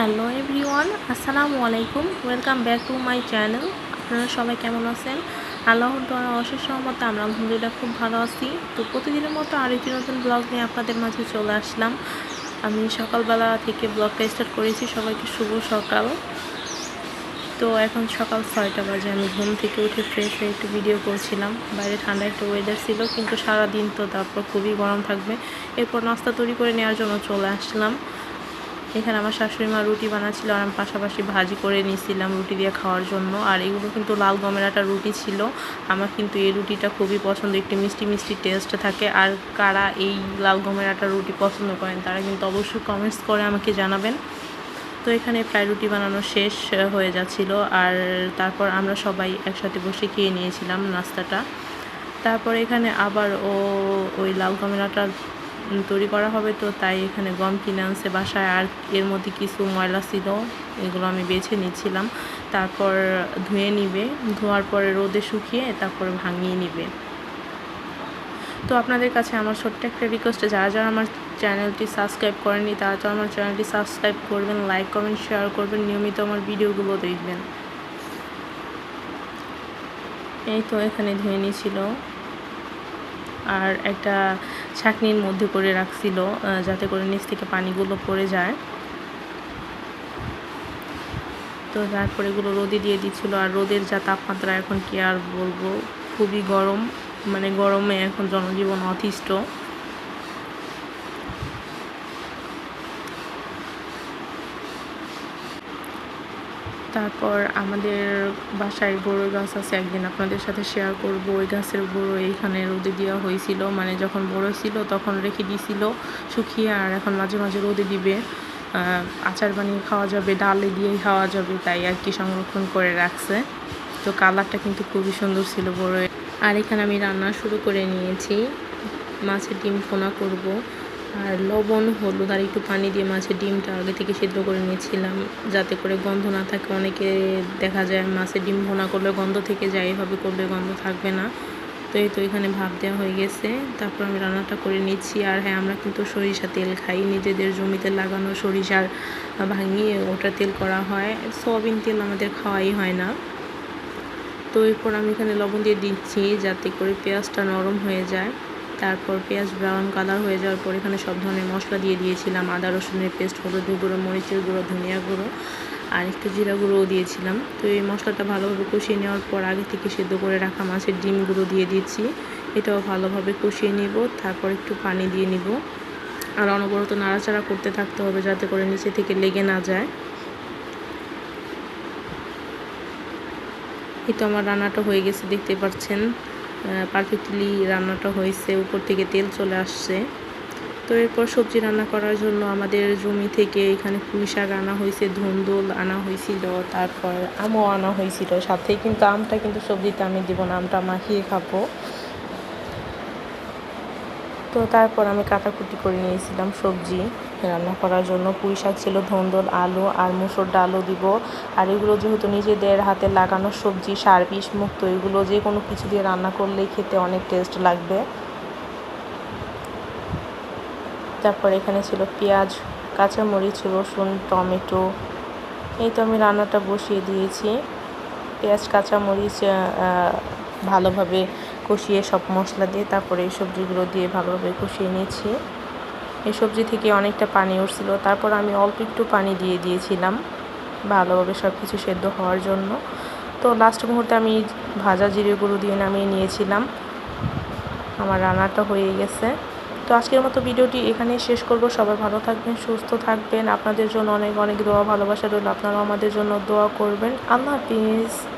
Hello everyone, আসসালামু আলাইকুম। Welcome back to my channel. আপনারা সবাই কেমন আছেন? আল্লাহর দোয়া অশেষ সহমতে আমরা আলহামদুলিল্লাহ খুব ভালো আছি। তো প্রতিদিনের মতো আর আরেকটি নতুন ব্লগ নিয়ে আপনাদের মাঝে চলে আসলাম। আমি সকালবেলা থেকে ব্লগটা স্টার্ট করেছি। সবাইকে শুভ সকাল। তো এখন সকাল ছয়টা বাজে। আমি ঘুম থেকে উঠে ফ্রেশ হয়ে একটু ভিডিও করছিলাম। বাইরে ঠান্ডা একটা ওয়েদার ছিল, কিন্তু সারাদিন তো তারপর খুবই গরম থাকবে। এরপর নাস্তা তৈরি করে নেওয়ার জন্য চলে আসলাম। এখানে আমার শাশুড়ি মা রুটি বানাচ্ছিল আর আমি পাশাপাশি ভাজি করে নিয়েছিলাম রুটি দিয়ে খাওয়ার জন্য। আর এগুলো কিন্তু লাল গমের একটা রুটি ছিল। আমার কিন্তু এই রুটিটা খুবই পছন্দ, একটি মিষ্টি মিষ্টি টেস্ট থাকে। আর কারা এই লাল গমের একটা রুটি পছন্দ করেন, তারা কিন্তু অবশ্যই কমেন্টস করে আমাকে জানাবেন। তো এখানে প্রায় রুটি বানানো শেষ হয়ে যাচ্ছিল আর তারপর আমরা সবাই একসাথে বসে খেয়ে নিয়েছিলাম নাস্তাটা। তারপর এখানে আবার ও ওই লাল গমের আটা তৈরি করা হবে, তো তাই এখানে গম কিনে আনছে বাসায়। আর এর মধ্যে কিছু ময়লা ছিল, এগুলো আমি বেছে নিচ্ছিলাম। তারপর ধুয়ে নিবে, ধোয়ার পরে রোদে শুকিয়ে তারপরে ভাঙিয়ে নিবে। তো আপনাদের কাছে আমার ছোট্ট একটা রিকোয়েস্ট যারা যারা আমার চ্যানেলটি সাবস্ক্রাইব করেনি তারা তো আমার চ্যানেলটি সাবস্ক্রাইব করবেন লাইক কমেন্ট শেয়ার করবেন, নিয়মিত আমার ভিডিওগুলো দেখবেন। এই তো এখানে ধুয়ে নিয়েছিল আর একটা ছাঁকনির মধ্যে করে রাখছিল যাতে করে নিচ থেকে পানিগুলো পড়ে যায়। তো তারপরে এগুলো রোদে দিয়ে দিচ্ছিল, আর রোদের যা তাপমাত্রা এখন কি আর বলব? খুবই গরম মানে গরমে এখন জনজীবন অতিষ্ঠ। তারপর আমাদের বাসায় বড়ো গাছ আছে, একদিন আপনাদের সাথে শেয়ার করব। ওই গাছের বড়ো এইখানে রোদে দেওয়া হয়েছিল মানে যখন বড় ছিল তখন রেখে দিয়েছিল শুকিয়ে, আর এখন মাঝে মাঝে রোদে দিবে। আচার বানিয়ে খাওয়া যাবে, ডালে দিয়েই খাওয়া যাবে, তাই আর কি সংরক্ষণ করে রাখছে। তো কালারটা কিন্তু খুবই সুন্দর ছিল বড়। আর এখানে আমি রান্না শুরু করে নিয়েছি, মাছের ডিম ফোনা করব। আর লবণ, হলুদ আর একটু পানি দিয়ে মাছের ডিমটা আগে থেকে সেদ্ধ করে নিয়েছিলাম যাতে করে গন্ধ না থাকে। অনেকে দেখা যায় মাছের ডিম ভোনা করলে গন্ধ থেকে যায়, এভাবে করলে গন্ধ থাকবে না। তো এই তো এখানে ভাব দেওয়া হয়ে গেছে। তারপর আমি রান্নাটা করে নিচ্ছি। আর হ্যাঁ আমরা কিন্তু সরিষা তেল খাই। নিজেদের জমিতে লাগানো সরিষার ভাঙিয়ে ওটা তেল করা হয়। সয়াবিন তেল আমাদের খাওয়াই হয় না। তো এরপর আমি এখানে লবণ দিয়ে দিচ্ছি যাতে করে পেঁয়াজটা নরম হয়ে যায়। তারপর পেঁয়াজ ব্রাউন কালার হয়ে যাওয়ার পর এখানে সব ধরনের মশলা দিয়ে দিয়েছিলাম। আদা, রসুনের পেস্ট হলুদের গুঁড়ো, মরিচের গুঁড়ো, ধনিয়া গুঁড়ো আর একটু জিরা গুঁড়োও দিয়েছিলাম। তো এই মশলাটা ভালোভাবে কষিয়ে নেওয়ার পর আগে থেকে সেদ্ধ করে রাখা মাছের ডিমগুলো দিয়ে দিচ্ছি। এটাও ভালোভাবে কষিয়ে নিব, তারপর একটু পানি দিয়ে নিব। আর অনবরত নাড়াচাড়া করতে থাকতে হবে যাতে করে নিচে থেকে লেগে না যায়। এই তো আমার রান্নাটা হয়ে গেছে, দেখতে পাচ্ছেন। পারফেক্টলি রান্নাটা হয়েছে, উপর থেকে তেল চলে আসছে। তো এরপর সবজি রান্না করার জন্য আমাদের জমি থেকে এখানে পুঁই শাক আনা হয়েছে ধুন্দুল আনা হয়েছিল, তারপর আমও আনা হয়েছিল। সাথে কিন্তু আমটা কিন্তু সবজিতে আমি দিব না, আমটা মাখিয়ে খাব। তো তারপর আমি কাটাকুটি করে নিয়েছিলাম সবজি রান্না করার জন্য। পুঁই শাক ছিল, ধন্দল, আলু আর মুসুর ডালও দিব। আর এগুলো যেহেতু নিজেদের হাতে লাগানো সবজি সার বিষ মুক্ত, এগুলো যে কোনো কিছু দিয়ে রান্না করলেই খেতে অনেক টেস্ট লাগবে। তারপর এখানে ছিল পেঁয়াজ, কাঁচামরিচ, রসুন, টমেটো, এই তো আমি রান্নাটা বসিয়ে দিয়েছি। পেঁয়াজ, কাঁচামরিচ ভালোভাবে কষিয়ে সব মশলা দিয়ে তারপরে এই সবজিগুলো দিয়ে ভালোভাবে কষিয়ে নিয়েছি। এই সবজি থেকে অনেকটা পানি উঠছিল। তারপর আমি অল্প একটু পানি দিয়ে দিয়েছিলাম ভালোভাবে সব কিছু সেদ্ধ হওয়ার জন্য। তো লাস্ট মুহূর্তে আমি ভাজা জিরে গুঁড়ো দিয়ে নামিয়ে নিয়েছিলাম। আমার রান্নাটা হয়ে গেছে। তো আজকের মতো ভিডিওটি এখানেই শেষ করব। সবাই ভালো থাকবেন, সুস্থ থাকবেন। আপনাদের জন্য অনেক অনেক দোয়া, ভালোবাসা রইল। আপনারাও আমাদের জন্য দোয়া করবেন। আল্লাহ হাফিজ।